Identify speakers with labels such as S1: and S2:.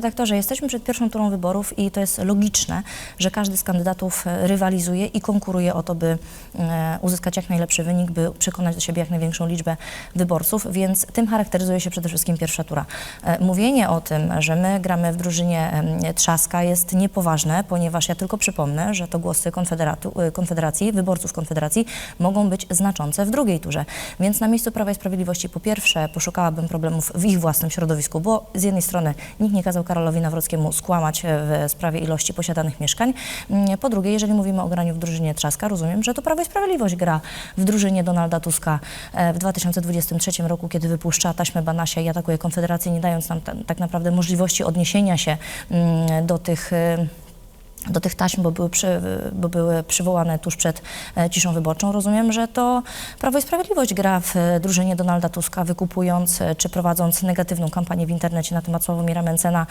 S1: redaktorze, jesteśmy przed pierwszą turą wyborów i to jest logiczne, że każdy z kandydatów e, rywalizuje i konkuruje o to, by e, uzyskać jak najlepszy wynik, by przekonać do siebie jak największą liczbę wyborców, więc tym charakteryzuje się przede wszystkim pierwsza tura. E, Mówienie o tym, że my gramy w drużynie Trzaska jest niepoważne, ponieważ ja tylko przypomnę, że to głosy Konfederacji, wyborców Konfederacji mogą być znaczące w drugiej turze. Więc na miejscu Prawa i Sprawiedliwości po pierwsze poszukałabym problemów w ich własnym środowisku, bo z jednej strony nikt nie kazał Karolowi Nawrockiemu skłamać e, w sprawie ilości posiadanych mieszkań. Mm, Po drugie, jeżeli mówimy o graniu w drużynie Trzaska, rozumiem, że to Prawo i Sprawiedliwość gra w drużynie Donalda Tuska e, w 2023 roku, kiedy wypuszcza taśmę Banasia i atakuje Konfederację, nie dając nam ta- tak naprawdę możliwości odniesienia się mm, do tych e, do tych taśm, bo były, przy, bo były przywołane tuż przed ciszą wyborczą. Rozumiem, że to Prawo i Sprawiedliwość gra w drużynie Donalda Tuska, wykupując czy prowadząc negatywną kampanię w internecie na temat Sławomira Mencena